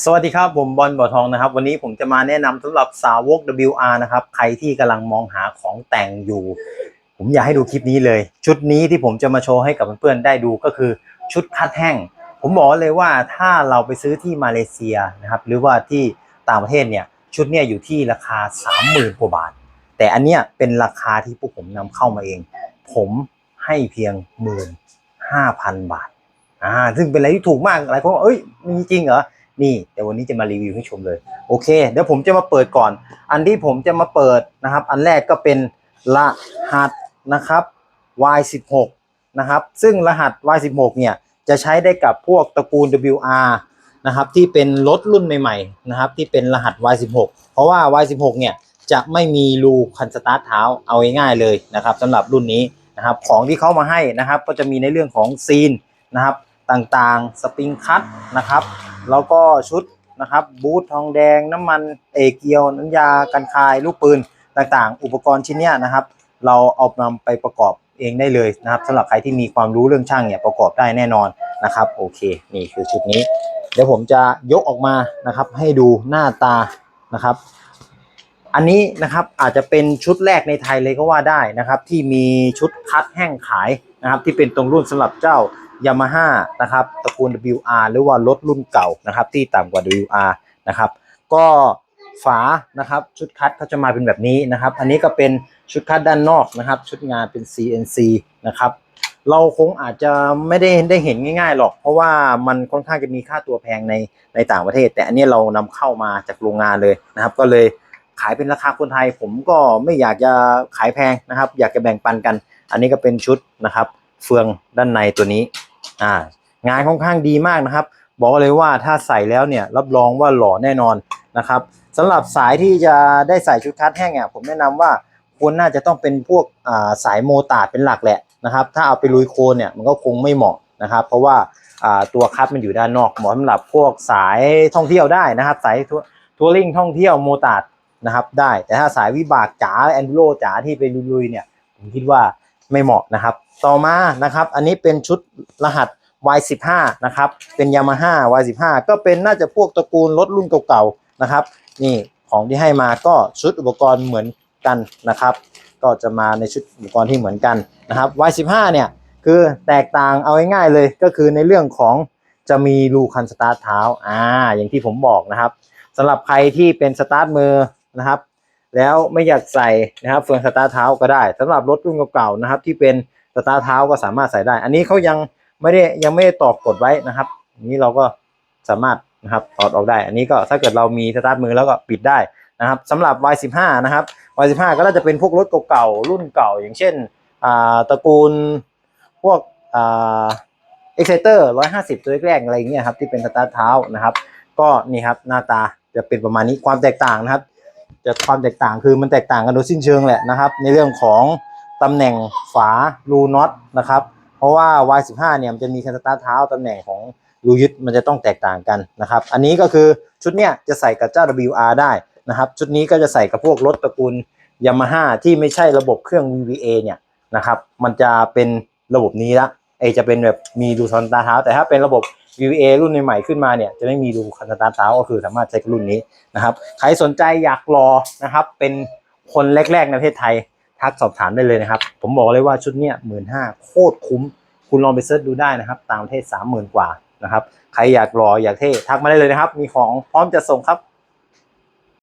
สวัสดีครับ ผมบอลบ่อทองนะครับ วันนี้ผมจะมาแนะนำสำหรับสาวก WR นะครับ ใครที่กำลังมองหาของแต่งอยู่ ผมอยากให้ดูคลิปนี้เลย ชุดนี้ที่ผมจะมาโชว์ให้กับเพื่อนๆได้ดูก็คือชุดคัดแห้ง ผมบอกเลยว่าถ้าเราไปซื้อที่มาเลเซียนะครับ หรือว่าที่ต่างประเทศเนี่ยชุดเนี่ยอยู่ที่ราคา 30,000กว่าบาท แต่อันเนี้ยเป็นราคาที่พวกผมนำเข้ามาเอง ผมให้เพียง 15,000 บาทอ่าซึ่งเป็นอะไรที่ถูกมากหลายคนบอกเอ้ยมีจริงเหรอ นี่แต่วันนี้จะมารีวิวให้ชมเลยโอเคเดี๋ยวผมจะมาเปิดก่อน อันที่ผมจะมาเปิดนะครับ อันแรกก็เป็นรหัสนะครับ Y16 นะครับซึ่งรหัส Y16 เนี่ยจะใช้ได้กับพวกตระกูล WR นะครับที่เป็นรถรุ่นใหม่ๆนะครับที่เป็นรหัส Y16 เพราะว่า Y16 เนี่ยจะไม่มีรูคันสตาร์ทเท้าเอาง่ายๆเลยนะครับสำหรับรุ่นนี้นะครับของที่เขามาให้นะครับก็จะมีในเรื่องของซีนนะครับต่างๆสปริงคัตนะครับ แล้วก็ชุดนะครับบูททองแดงน้ำมันเอเกียวน้ำยากันคายลูกปืนต่างๆ อุปกรณ์ชิ้นเนี้ยนะครับ เราเอานำไปประกอบเองได้เลยนะครับสำหรับใครที่มีความรู้เรื่องช่างเนี่ยประกอบได้แน่นอนนะครับโอเคนี่คือชุดนี้ เดี๋ยวผมจะยกออกมานะครับ ให้ดูหน้าตานะครับ อันนี้นะครับอาจจะเป็นชุดแรกในไทยเลยก็ว่าได้นะครับ ที่มีชุดคัดแห้งขายนะครับ ที่เป็นตรงรุ่นสำหรับเจ้า ยามาฮ่านะครับตระกูล WR หรือว่ารถรุ่นเก่านะครับ ที่ต่ำกว่า WR นะครับ ก็ฝานะครับชุดคัดเขาจะมาเป็นแบบนี้นะครับ อันนี้ก็เป็นชุดคัดด้านนอกนะครับ ชุดงานเป็น CNC นะครับเราคงอาจจะไม่ได้ได้เห็นง่ายๆหรอก เพราะว่ามันค่อนข้างจะมีค่าตัวแพงในในต่างประเทศ แต่อันนี้เรานำเข้ามาจากโรงงานเลยนะครับ ก็เลยขายเป็นราคาคนไทย ผมก็ไม่อยากจะขายแพงนะครับ อยากจะแบ่งปันกัน อันนี้ก็เป็นชุดนะครับ เฟืองด้านในตัวนี้ อ่างานค่อนข้างดีมากนะครับ บอกเลยว่าถ้าใส่แล้วเนี่ยรับรองว่าหล่อแน่นอนนะครับสำหรับสายที่จะได้ใส่ชุดคัดแห้งอะผมแนะนำว่าควรน่าจะต้องเป็นพวกาสายโมตาร์ดเป็นหลักแหละนะครับ ถ้าเอาไปลุยโคลนเนี่ยมันก็คงไม่เหมาะนะครับ เพราะว่าาตัวคัดมันอยู่ด้านนอกเหมาะสำหรับพวกสายท่องเที่ยวได้นะครับ สายทัวทัวริงท่องเที่ยวโมตาร์ดนะครับได้แต่ถ้าสายวิบากจ๋าแอนดูโรจ๋าที่ไปลุยๆเนี่ยผมคิดว่าไม่เหมาะนะครับ ต่อมานะครับ อันนี้เป็นชุดรหัส Y15 นะครับ เป็น Yamaha Y15 ก็เป็นน่าจะพวกตระกูลรถรุ่นเก่าๆนะครับ นี่ของที่ให้มาก็ชุดอุปกรณ์เหมือนกันนะครับ ก็จะมาในชุดอุปกรณ์ที่เหมือนกันนะครับ Y15 เนี่ยคือแตกต่างเอาง่ายๆเลยก็คือในเรื่องของจะมีรูคันสตาร์ทเท้าอ่าอย่างที่ผมบอกนะครับสำหรับใครที่เป็นสตาร์ทมือนะครับ แล้วไม่อยากใส่นะครับเฟืองสตาร์ทเท้าก็ได้สำหรับรถรุ่นเก่าๆนะครับที่เป็น สตาร์เท้าก็สามารถใส่ได้ อันนี้เขายังไม่ได้ยังไม่ได้ตอกกดไว้นะครับนี้เราก็สามารถนะครับถอดออกได้ อันนี้ก็ถ้าเกิดเรามีสตาร์ทมือแล้วก็ปิดได้นะครับสำหรับ Y15 นะครับ Y15 ก็น่าจะเป็นพวกรถเก่าๆรุ่นเก่า อย่างเช่นอ่าตระกูลพวกอ่า Exciter 150ตัวแรกๆอะไรอย่างเงี้ยครับที่เป็นสตาร์ทเท้านะครับ ก็นี่ครับหน้าตาจะเป็นประมาณนี้ความแตกต่างนะครับ จะความแตกต่างคือมันแตกต่างกันโดยสิ้นเชิงแหละนะครับ ในเรื่องของ ตำแหน่งฝารูน็อตนะครับ เพราะว่า Y15 เนี่ยมันจะมีคันสตาร์ทเท้าตำแหน่งของรูยึดมันจะต้องแตกต่างกันนะครับ อันนี้ก็คือชุดเนี้ยจะใส่กับเจ้า WR ได้นะครับ ชุดนี้ก็จะใส่กับพวกรถตระกูล Yamaha ที่ไม่ใช่ระบบเครื่อง VVA เนี่ยนะครับ มันจะเป็นระบบนี้ละไอจะเป็นแบบมีรูคันสตาร์ทเท้า แต่ถ้าเป็นระบบ VVA รุ่นใหม่ๆขึ้นมาเนี่ยจะไม่มีรูคันสตาร์ทเท้าก็คือสามารถใช้กับรุ่นนี้นะครับ ใครสนใจอยากรอนะครับเป็นคนแรก ๆ ในประเทศไทย ทักสอบถามได้เลยนะครับ ผมบอกเลยว่าชุดเนี้ยหมื่นห้าโคตรคุ้ม คุณลองไปเซิร์ชดูได้นะครับ ต่างประเทศสามหมื่นกว่านะครับ ใครอยากรออยากเท่ทักมาได้เลยนะครับ มีของพร้อมจะส่งครับ